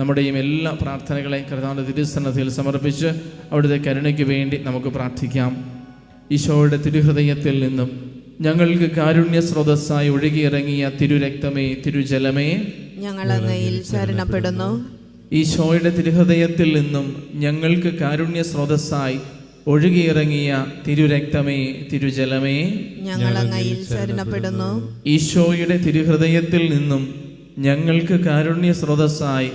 നമ്മുടെയും എല്ലാ പ്രാർത്ഥനകളെയും കർത്താവിന്റെ തിരുസന്നതിയിൽ സമർപ്പിച്ച് അവിടുത്തെ കരുണയ്ക്ക് വേണ്ടി നമുക്ക് പ്രാർത്ഥിക്കാം. ഈശോയുടെ തിരുഹൃദയത്തിൽ നിന്നും ഞങ്ങൾക്ക് കാരുണ്യ സ്രോതസ്സായി ഒഴുകിയിറങ്ങിയ തിരുരക്തമേ തിരുജലമേ. ഞങ്ങൾ അങ്ങയിൽ ശരണപ്പെടുന്നു. ഈശോയുടെ തിരുഹൃദയത്തിൽ നിന്നും ഞങ്ങൾക്ക് കാരുണ്യ സ്രോതസ്സായി ഒഴുകിയിറങ്ങിയ തിരുരക്തമേ തിരുജലമേ. ഞങ്ങൾ അങ്ങയിൽ ശരണപ്പെടുന്നു. ഈശോയുടെ തിരുഹൃദയത്തിൽ നിന്നും ഞങ്ങൾക്ക് കാരുണ്യ സ്രോതസ്സായി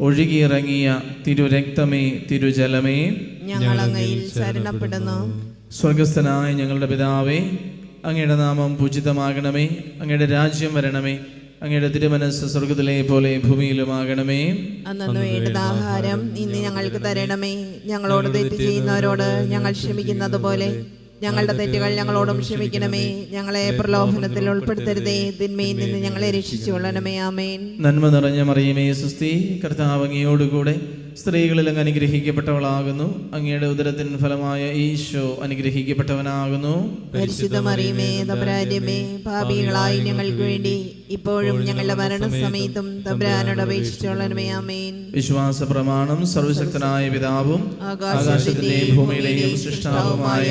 ഒഴുകിയിറങ്ങിയ തിരുരക്തമേ തിരുജലമേ. ഞങ്ങൾ അങ്ങയിൽ ശരണപ്പെടുന്നു. സ്വർഗസ്ഥനായ ഞങ്ങളുടെ പിതാവേ അങ്ങയുടെ നാമം പൂജിതമാകണമേ. അങ്ങയുടെ രാജ്യം വരണമേ. അങ്ങയുടെ തിരുമനസ് സ്വർഗത്തിലെ പോലെ ഭൂമിയിലുമാകണമേ. ആഹാരം ഇന്ന് ഞങ്ങൾക്ക് തരണമേ. ഞങ്ങളോട് തെറ്റ് ചെയ്യുന്നവരോട് ഞങ്ങൾ ക്ഷമിക്കുന്നത് പോലെ ഞങ്ങളുടെ തെറ്റുകൾ ഞങ്ങളോടും ക്ഷമിക്കണമേ. ഞങ്ങളെ പ്രലോഭനത്തിൽ ഉൾപ്പെടുത്തരുതേ. തിന്മയിൽ നിന്ന് ഞങ്ങളെ രക്ഷിച്ചുകൊള്ളണമേ ആമേൻ. നന്മ നിറഞ്ഞ മറിയമേ സുസ്തി കർത്താവ് അങ്ങയോടുകൂടെ സ്ത്രീകളിൽ അങ്ങ് അനുഗ്രഹിക്കപ്പെട്ടവളാകുന്നു. അങ്ങയുടെ ഉദരത്തിൻ ഫലമായ ഈശോ അനുഗ്രഹിക്കപ്പെട്ടവനാകുന്നു. പരിശുദ്ധ മറിയമേ ഞങ്ങൾക്ക് വേണ്ടി ഇപ്പോഴും ഞങ്ങളുടെ മരണസമയത്തും ആമേൻ. വിശ്വാസ പ്രമാണം സർവശക്തനായ പിതാവും ആകാശത്തിന്റെയും ഭൂമിയിലെയും സൃഷ്ടാവുമായ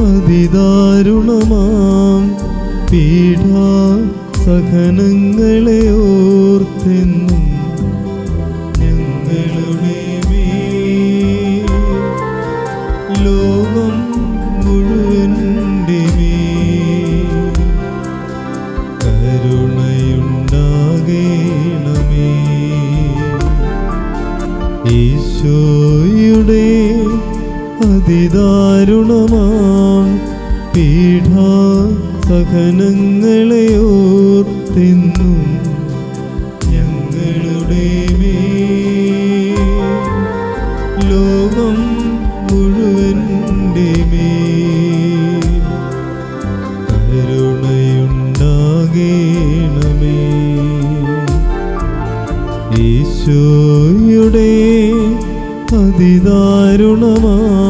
അതിദാരുണമാം. പീഡാ സഹനങ്ങളെ ഓർത്തെന്നും അതിദാരുണമാം പീഠ സഹനങ്ങളെ ഓർത്തെന്നും ഞങ്ങളുടെ ലോകം മുഴുവന്റെ കരുണയുണ്ടാകേണമേ. ഈശോയുടെ അതിദാരുണമാം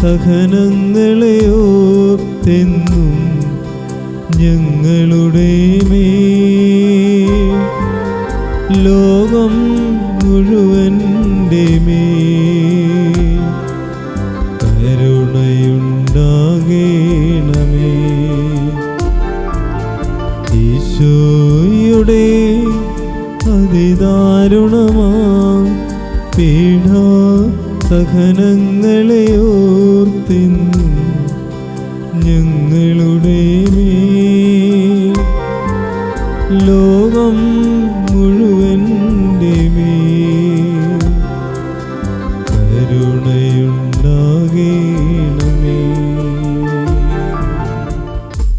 സഹനങ്ങളെ ഓർത്തെന്നും ഞങ്ങളുടെ മേ ലോകം മുഴുവന്റെ മേൽ സഹനങ്ങളെ ഓർത്തെന്നും ഞങ്ങളുടെ മേൽ. ലോകം മുഴുവൻ കരുണയുണ്ടാകേണമേ.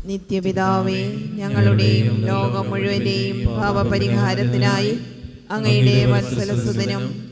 നിത്യപിതാവേ ഞങ്ങളുടെയും ലോകം മുഴുവന്റെയും ഭാവപരിഹാരത്തിനായി അങ്ങയുടെ വത്സലസുതനും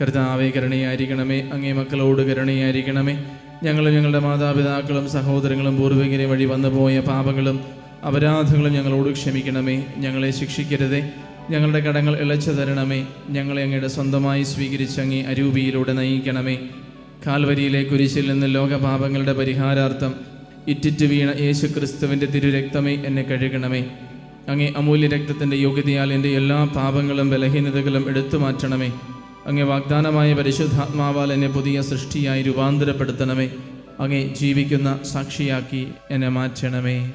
കർത്താവെ കരുണയായിരിക്കണമേ. അങ്ങേ മക്കളോട് കരുണയായിരിക്കണമേ. ഞങ്ങളും ഞങ്ങളുടെ മാതാപിതാക്കളും സഹോദരങ്ങളും പൂർവികരെ വഴി വന്നുപോയ പാപങ്ങളും അപരാധങ്ങളും ഞങ്ങളോട് ക്ഷമിക്കണമേ. ഞങ്ങളെ ശിക്ഷിക്കരുതേ. ഞങ്ങളുടെ കടങ്ങൾ ഇളച്ചു തരണമേ. ഞങ്ങളെ അങ്ങയുടെ സ്വന്തമായി സ്വീകരിച്ച് അങ്ങേ അരൂപിയിലൂടെ നയിക്കണമേ. കാൽവരിയിലെ കുരിശിൽ നിന്ന് ലോകപാപങ്ങളുടെ പരിഹാരാർത്ഥം ഇറ്റിറ്റ് വീണ യേശു ക്രിസ്തുവിന്റെ തിരുരക്തമേ എന്നെ കഴുകണമേ. അങ്ങേ അമൂല്യ രക്തത്തിന്റെ യോഗ്യതയാൽ എന്റെ എല്ലാ പാപങ്ങളും ബലഹീനതകളും എടുത്തു മാറ്റണമേ. അങ്ങേ വാഗ്ദാനമായ പരിശുദ്ധാത്മാവാൽ എന്നെ പുതിയ സൃഷ്ടിയായി രൂപാന്തരപ്പെടുത്തണമേ. അങ്ങേ ജീവിക്കുന്ന സാക്ഷിയാക്കി എന്നെ മാറ്റണമേ.